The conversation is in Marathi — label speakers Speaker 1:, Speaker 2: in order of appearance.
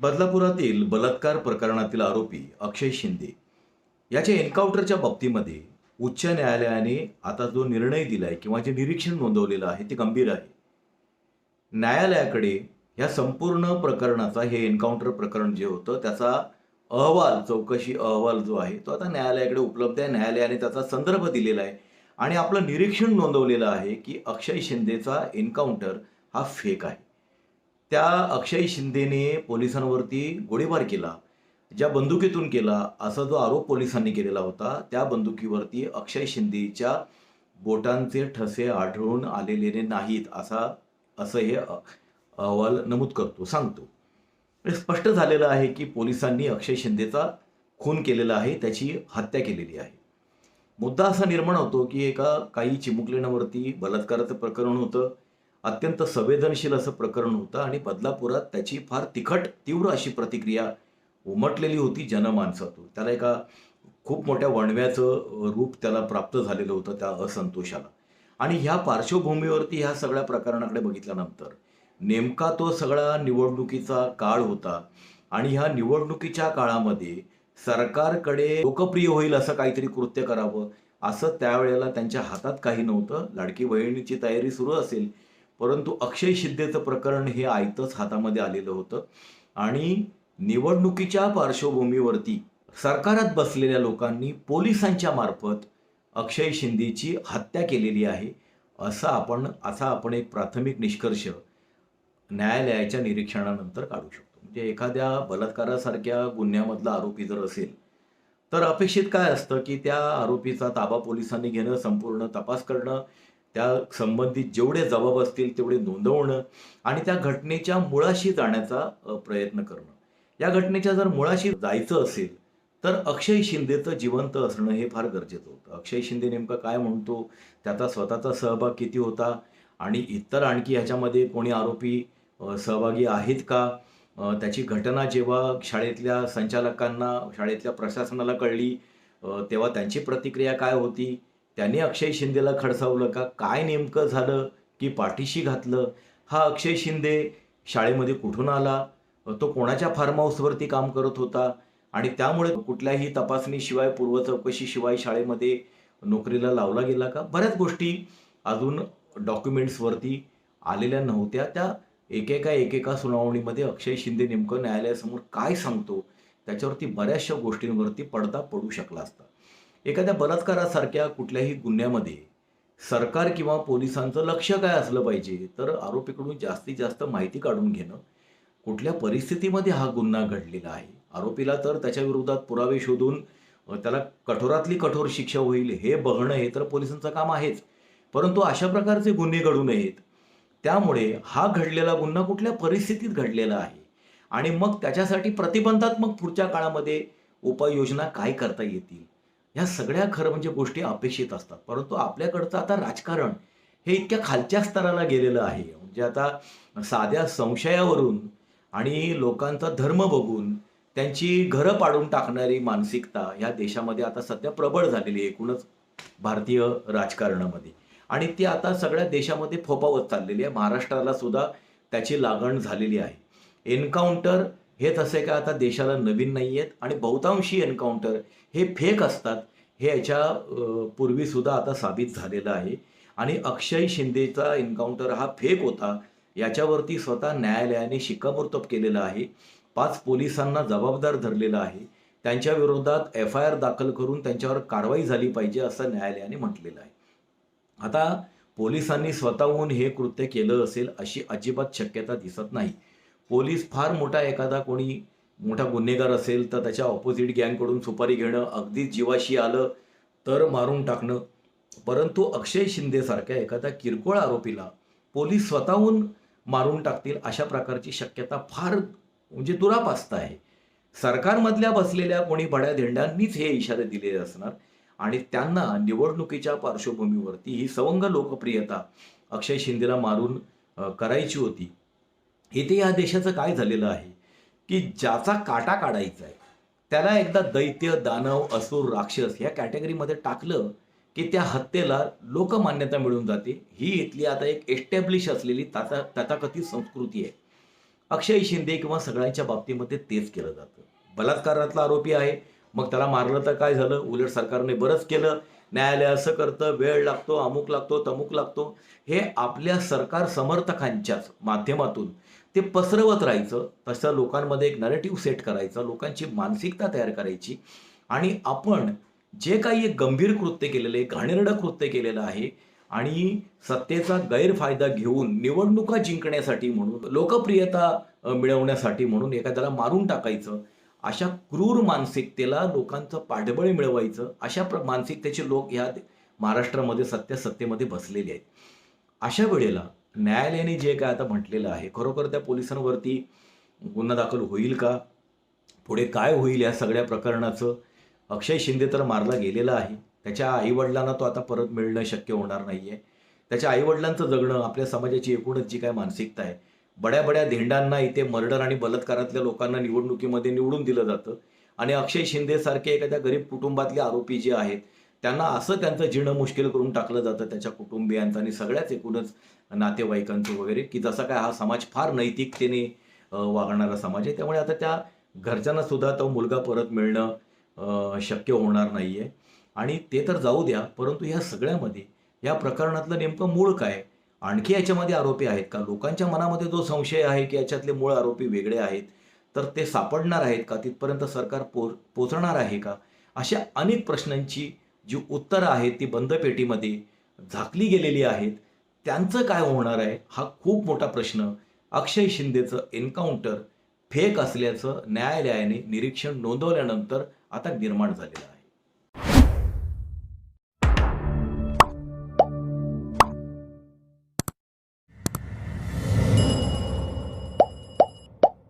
Speaker 1: बदलापुरातील बलात्कार प्रकरणातील आरोपी अक्षय शिंदे याच्या एन्काउंटरच्या बाबतीमध्ये उच्च न्यायालयाने आता जो निर्णय दिलाय किंवा जे निरीक्षण नोंदवलेलं आहे ते गंभीर आहे. न्यायालयाकडे या संपूर्ण प्रकरणाचा हे एन्काउंटर प्रकरण जे होतं त्याचा अहवाल चौकशी अहवाल जो आहे तो आता न्यायालयाकडे उपलब्ध आहे. न्यायालयाने त्याचा संदर्भ दिलेला आहे आणि आपलं निरीक्षण नोंदवलेलं आहे की अक्षय शिंदेचा एन्काउंटर हा फेक आहे. त्या अक्षय शिंदेने पोलिसांवरती गोळीबार केला ज्या बंदुकीतून केला असा जो आरोप पोलिसांनी केलेला होता त्या बंदुकीवरती अक्षय शिंदेच्या बोटांचे ठसे आढळून आलेले नाहीत असा असं हे अहवाल नमूद करतो सांगतो. हे स्पष्ट झालेलं आहे की पोलिसांनी अक्षय शिंदेचा खून केलेला आहे त्याची हत्या केलेली आहे. मुद्दा असा निर्माण होतो की एका काही चिमुकलेण्यावरती बलात्काराचं प्रकरण होतं अत्यंत संवेदनशील असं प्रकरण होतं आणि बदलापुरात त्याची फार तिखट तीव्र अशी प्रतिक्रिया उमटलेली होती जनमानसातून. त्याला एका खूप मोठ्या वणव्याचं रूप त्याला प्राप्त झालेलं होतं त्या असंतोषाला. आणि ह्या पार्श्वभूमीवरती ह्या सगळ्या प्रकरणाकडे बघितल्यानंतर नेमका तो सगळा निवडणुकीचा काळ होता आणि ह्या निवडणुकीच्या काळामध्ये सरकारकडे लोकप्रिय होईल असं काहीतरी कृत्य करावं असं त्यावेळेला त्यांच्या हातात काही नव्हतं. लाडकी बहिणीची तयारी सुरू असेल परंतु अक्षय शिंदेचं प्रकरण हे आयतच हातामध्ये आलेलं होतं. आणि निवडणुकीच्या पार्श्वभूमीवरती सरकारात बसलेल्या लोकांनी पोलिसांच्या मार्फत अक्षय शिंदेची हत्या केलेली आहे असा आपण असा आपण एक प्राथमिक निष्कर्ष न्यायालयाच्या निरीक्षणानंतर काढू शकतो. म्हणजे एखाद्या बलात्कारासारख्या गुन्ह्यामधला आरोपी जर असेल तर अपेक्षित काय असतं की त्या आरोपीचा ताबा पोलिसांनी घेणं संपूर्ण तपास करणं त्या संबंधित जेवढे जबाब असतील तेवढे नोंदवणं आणि त्या घटनेच्या मुळाशी जाण्याचा प्रयत्न करणं. या घटनेच्या जर मुळाशी जायचं असेल तर अक्षय शिंदेचं जिवंत असणं हे फार गरजेचं होतं. अक्षय शिंदे नेमकं काय म्हणतो? त्याचा स्वतःचा सहभाग किती होता? आणि इतर आणखी ह्याच्यामध्ये कोणी आरोपी सहभागी आहेत का? त्याची घटना जेव्हा शाळेतल्या संचालकांना शाळेतल्या प्रशासनाला कळली तेव्हा त्यांची प्रतिक्रिया काय होती? त्यांनी अक्षय शिंदेला खडसावलं का? काय नेमकं झालं? की पाठीशी घातलं? हा अक्षय शिंदे शाळेमध्ये कुठून आला? तो कोणाच्या फार्म हाऊसवरती काम करत होता? आणि त्यामुळे कुठल्याही तपासणीशिवाय पूर्व चौकशीशिवाय शाळेमध्ये नोकरीला लावला गेला का? बऱ्याच गोष्टी अजून डॉक्युमेंट्सवरती आलेल्या नव्हत्या. त्या एकेका एकेका सुनावणीमध्ये अक्षय शिंदे नेमकं न्यायालयासमोर काय सांगतो? त्याच्यावरती बऱ्याचशा गोष्टींवरती पडदा पडू शकला असता. एखाद्या बलात्कारासारख्या कुठल्याही गुन्ह्यामध्ये सरकार किंवा पोलिसांचं लक्ष काय असलं पाहिजे तर आरोपीकडून जास्तीत जास्त माहिती काढून घेणं. कुठल्या परिस्थितीमध्ये हा गुन्हा घडलेला आहे? आरोपीला तर त्याच्या विरोधात पुरावे शोधून त्याला कठोरातली कठोर शिक्षा होईल हे बघणं हे तर पोलिसांचं काम आहेच. परंतु अशा प्रकारचे गुन्हे घडू नयेत. त्यामुळे हा घडलेला गुन्हा कुठल्या परिस्थितीत घडलेला आहे? आणि मग त्याच्यासाठी प्रतिबंधात्मक पुढच्या काळामध्ये उपाययोजना काय करता येतील? ह्या सगळ्या खरं म्हणजे गोष्टी अपेक्षित असतात. परंतु आपल्याकडचं आता राजकारण हे इतक्या खालच्या स्तराला गेलेलं आहे. म्हणजे आता साध्या संशयावरून आणि लोकांचा धर्म बघून त्यांची घरं पाडून टाकणारी मानसिकता ह्या देशामध्ये आता सध्या प्रबळ झालेली आहे एकूणच भारतीय राजकारणामध्ये. आणि ती आता सगळ्या देशामध्ये फोपावत चाललेली आहे. महाराष्ट्राला सुद्धा त्याची लागण झालेली आहे. एन्काउंटर हे तसे काय आता देशाला नवीन नाही आहेत आणि बहुतांशी एन्काउंटर हे फेक असतात हे याच्या पूर्वीसुद्धा आता साबित झालेलं आहे. आणि अक्षय शिंदेचा एन्काउंटर हा फेक होता याच्यावरती स्वतः न्यायालयाने शिक्कामोर्तब केलेलं आहे. पाच पोलिसांना जबाबदार धरलेलं आहे. त्यांच्या विरोधात एफ आय आर दाखल करून त्यांच्यावर कारवाई झाली पाहिजे असं न्यायालयाने म्हटलेलं आहे. आता पोलिसांनी स्वतःहून हे कृत्य केलं असेल अशी अजिबात शक्यता दिसत नाही. पोलीस फार मोठा एखादा कोणी मोठा गुन्हेगार असेल तर त्याच्या ऑपोजिट गँगकडून सुपारी घेणं अगदीच जीवाशी आलं तर मारून टाकणं. परंतु अक्षय शिंदेसारख्या एखाद्या किरकोळ आरोपीला पोलीस स्वतःहून मारून टाकतील अशा प्रकारची शक्यता फार म्हणजे दुरापास्त आहे. सरकारमधल्या बसलेल्या कोणी बड्या धेंड्यांनीच हे इशारे दिलेले असणार आणि त्यांना निवडणुकीच्या पार्श्वभूमीवरती ही सवंग लोकप्रियता अक्षय शिंदेला मारून करायची होती. इथे या देशाचं काय झालेलं आहे की ज्याचा काटा काढायचा आहे त्याला एकदा दैत्य दानव असुर राक्षस या कॅटेगरीमध्ये टाकलं की त्या हत्येला लोकमान्यता मिळून जाते. ही इथली आता एक एस्टॅब्लिश असलेली तथा तथाकथित संस्कृती आहे. अक्षय शिंदे किंवा सगळ्यांच्या बाबतीमध्ये तेच केलं जातं. बलात्कारातला आरोपी आहे मग त्याला मारलं तर काय झालं? उलट सरकारने बरंच केलं. न्यायालय असं करतं वेळ लागतो अमुक लागतो तमुक लागतो. हे आपल्या सरकार समर्थकांच्याच माध्यमातून ते पसरवत राहायचं तसं लोकांमध्ये एक नरेटिव्ह सेट करायचं लोकांची मानसिकता तयार करायची आणि आपण जे काही एक गंभीर कृत्य केलेलं आहे घाणेरडं कृत्य केलेलं आहे आणि सत्तेचा गैरफायदा घेऊन निवडणुका जिंकण्यासाठी म्हणून लोकप्रियता मिळवण्यासाठी म्हणून एखाद्याला मारून टाकायचं अशा क्रूर मानसिकतेला लोकांचं पाठबळ मिळवायचं अशा प्र मानसिकतेचे लोक ह्या महाराष्ट्रामध्ये सत्य सत्तेमध्ये बसलेले आहेत. अशा वेळेला न्यायालयाने जे काय आता म्हटलेलं आहे खरोखर त्या पोलिसांवरती गुन्हा दाखल होईल का? पुढे काय होईल या सगळ्या प्रकरणाचं? अक्षय शिंदे तर मारला गेलेला आहे. त्याच्या आईवडिलांना तो आता परत मिळणं शक्य होणार नाही आहे त्याच्या आईवडिलांचं जगणं आपल्या समाजाची एकूणच जी काय मानसिकता आहे बड्या बड्या धेंडांना इथे मर्डर आणि बलात्कारातल्या लोकांना निवडणुकीमध्ये निवडून दिलं जातं. आणि अक्षय शिंदे सारखे एखाद्या गरीब कुटुंबातले आरोपी जे आहेत त्यांना असं त्यांचं जीणं मुश्किल करून टाकलं जातं त्याच्या कुटुंबियांचं आणि सगळ्याच एकूणच नातेवाईकांचं वगैरे की जसा काय हा समाज फार नैतिकतेने वागणारा समाज आहे. त्यामुळे आता त्या घरच्यांना सुद्धा तो मुलगा परत मिळणं शक्य होणार नाही आहे आणि ते तर जाऊ द्या परंतु ह्या सगळ्यामध्ये या प्रकरणातलं नेमकं मूळ काय आणखी याच्यामध्ये आरोपी आहेत का? लोकांच्या मनामध्ये जो संशय आहे की याच्यातले मूळ आरोपी वेगळे आहेत तर ते सापडणार आहेत का? तिथपर्यंत सरकार पो पोचणार आहे का? अशा अनेक प्रश्नांची जी उत्तरं आहेत ती बंद पेटीमध्ये झाकली गेलेली आहेत त्यांचं काय होणार आहे हा खूप मोठा प्रश्न अक्षय शिंदेचं एन्काउंटर फेक असल्याचं न्यायालयाने निरीक्षण नोंदवल्यानंतर आता निर्माण झालेलं आहे.